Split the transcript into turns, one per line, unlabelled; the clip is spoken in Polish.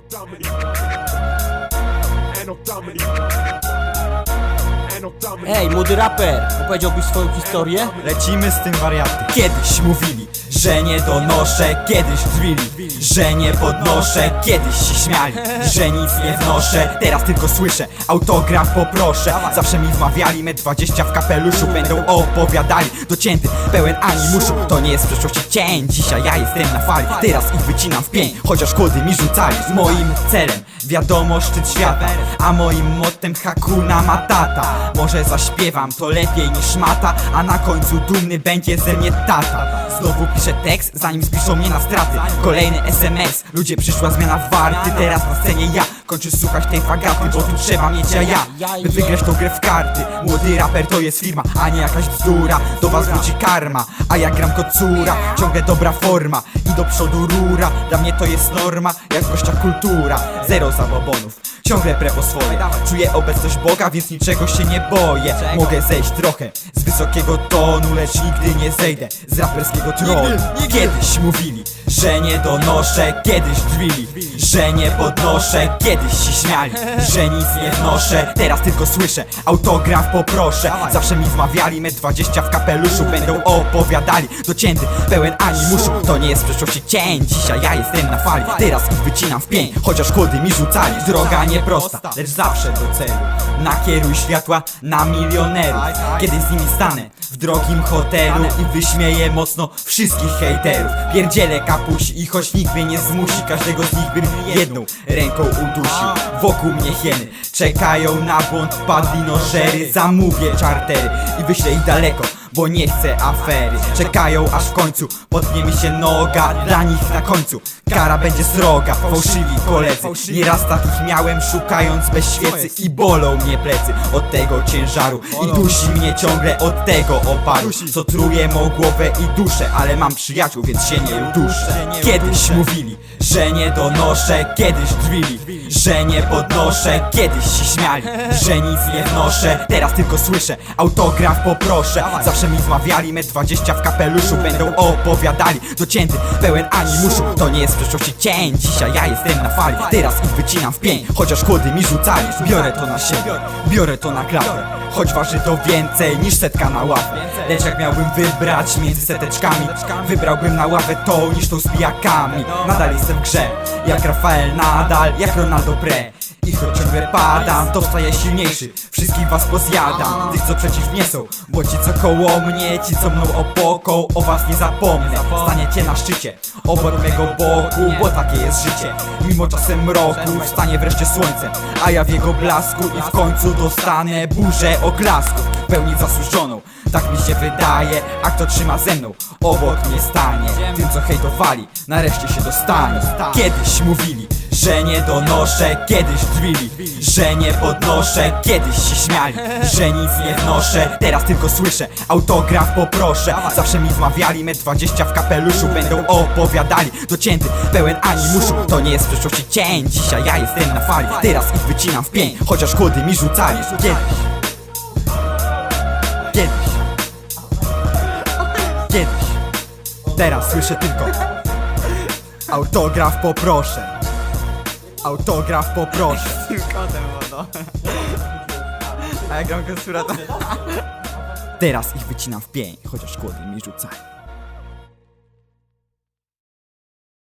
Domini. Domini. Domini.
Ej, młody raper, opowiedziałbyś swoją historię?
Lecimy z tym wariatem Kiedyś mówili, że nie donoszę Kiedyś drwili, że nie podnoszę Kiedyś się śmiali, że nic nie wnoszę Teraz tylko słyszę, autograf poproszę Zawsze mi wmawiali, me 20 w kapeluszu Będą opowiadali, docięty, pełen animuszu To nie jest w przeszłości cień, dzisiaj ja jestem na fali Teraz ich wycinam w pień, chociaż kłody mi rzucali. Moim celem, wiadomo, szczyt świata. A moim mottem Hakuna Matata. Może zaśpiewam to lepiej niż mata A na końcu dumny będzie ze mnie tata. Znowu piszę tekst, zanim spiszą mnie na straty. Kolejny SMS, ludzie przyszła zmiana warty. Teraz na scenie ja kończę słuchać tej fagaty Bo tu trzeba mieć jaja, by wygrać tą grę w karty. Młody raper to jest firma, a nie jakaś bzdura. Do was wróci karma, a ja gram kocura. Ciągle dobra forma do przodu rura. Dla mnie to jest norma, jak gościa kultura. Zero zabobonów Ciągle pre po swoje. Czuję obecność Boga, więc niczego się nie boję. Mogę zejść trochę z wysokiego tonu Lecz nigdy nie zejdę z raperskiego tronu. Kiedyś mówili, że nie donoszę Kiedyś drwili, że nie podnoszę Kiedyś się śmiali, że nic nie wnoszę Teraz tylko słyszę, autograf poproszę Zawsze mi wmawiali, me 20 w kapeluszu Będą opowiadali, docięty, pełen animuszu To nie jest w przeszłości cień, dzisiaj ja jestem na fali Teraz ich wycinam w pień, chociaż kłody mi rzucali Droga nieprosta, lecz zawsze do celu. Nakieruj światła na milionerów. Kiedy z nimi stanę w drogim hotelu I wyśmieję mocno wszystkich hejterów. Pierdzielę kapusi i choć nikt mnie nie zmusi Każdego z nich bym jedną ręką udusił. Wokół mnie hieny czekają na błąd. Padli nożery, zamówię czartery I wyślę ich daleko bo nie chcę afery. Czekają aż w końcu potnie mi się noga Dla nich na końcu. Kara będzie sroga Fałszywi koledzy, nieraz takich miałem Szukając bez świecy i bolą mnie plecy Od tego ciężaru. I dusi mnie ciągle od tego oparu. Co truje mą głowę i duszę Ale mam przyjaciół, więc się nie uduszę Kiedyś mówili, że nie donoszę Kiedyś drwili, że nie podnoszę Kiedyś się śmiali, że nic nie wnoszę Teraz tylko słyszę, autograf poproszę. Zawsze mi wmawiali, me 20 w kapeluszu Będą opowiadali, docięty, pełen animuszu To nie jest w przeszłości cień, dzisiaj ja jestem na fali Teraz ich wycinam w pień, chociaż kłody mi rzucali Biorę to na siebie, biorę to na klatę Choć waży to więcej niż setka na ławę. Lecz jak miałbym wybrać między seteczkami Wybrałbym na ławę tą niż tą z pijakami. Nadal jestem w grze, jak Rafael Nadal, jak Ronaldo Pre. I choć ciągle padam, to wstaję silniejszy. Wszystkich was pozjadam, tych co przeciw mnie są. Bo ci co koło mnie, ci co mną opoką O was nie zapomnę, staniecie na szczycie Obok mego boku, bo takie jest życie. Mimo czasem mroku, wstanie wreszcie słońce A ja w jego blasku i w końcu dostanę burzę oklasków W pełni zasłużoną, tak mi się wydaje A kto trzyma ze mną, obok mnie stanie. Tym co hejtowali, nareszcie się dostanie. Kiedyś mówili że nie donoszę, kiedyś drwili Że nie podnoszę, kiedyś się śmiali. Że nic nie wnoszę, teraz tylko słyszę. Autograf poproszę. Zawsze mi wmawiali, me 20 w kapeluszu Będą opowiadali, docięty, pełen animuszu To nie jest w przeszłości cień, dzisiaj ja jestem na fali Teraz ich wycinam w pień, chociaż kłody mi rzucali. Kiedyś Teraz słyszę tylko. Autograf poproszę. Autograf poproszę.
Kotem wodą. A ja gram konsura to...
Teraz ich wycinam w pień, chociaż kłody mi rzucają